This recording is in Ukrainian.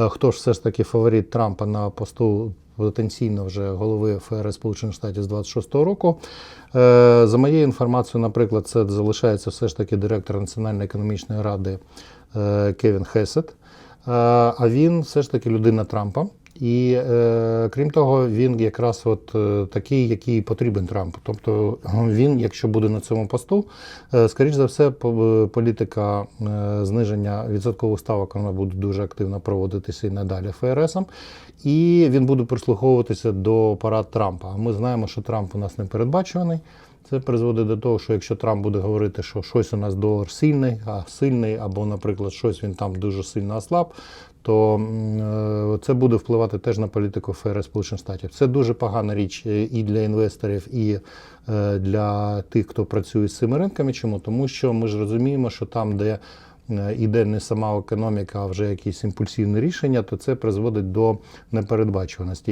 е, хто ж все ж таки фаворит Трампа на посту потенційно вже голови ФРС Сполучених Штатів з 26-го року. Е, За моєю інформацією, наприклад, це залишається все ж таки директор Національної економічної ради е, Кевін Хесет. А він все ж таки людина Трампа. І е, крім того, він якраз от е, такий, який потрібен Трампу. Тобто він, якщо буде на цьому посту, е, скоріш за все, по- політика е, зниження відсоткових ставок вона буде дуже активно проводитися і надалі ФРСом. І він буде прислуховуватися до парад Трампа. А ми знаємо, що Трамп у нас не передбачуваний. Це призводить до того, що якщо Трамп буде говорити, що щось у нас долар сильний, а сильний, або, наприклад, щось він там дуже сильно ослаб, то е, це буде впливати теж на політику ФРС Сполучених Штатів. Це дуже погана річ е, і для інвесторів, і е, для тих, хто працює з цими ринками. Чому? Тому що ми ж розуміємо, що там, де е, іде не сама економіка, а вже якісь імпульсивні рішення, то це призводить до непередбачуваності.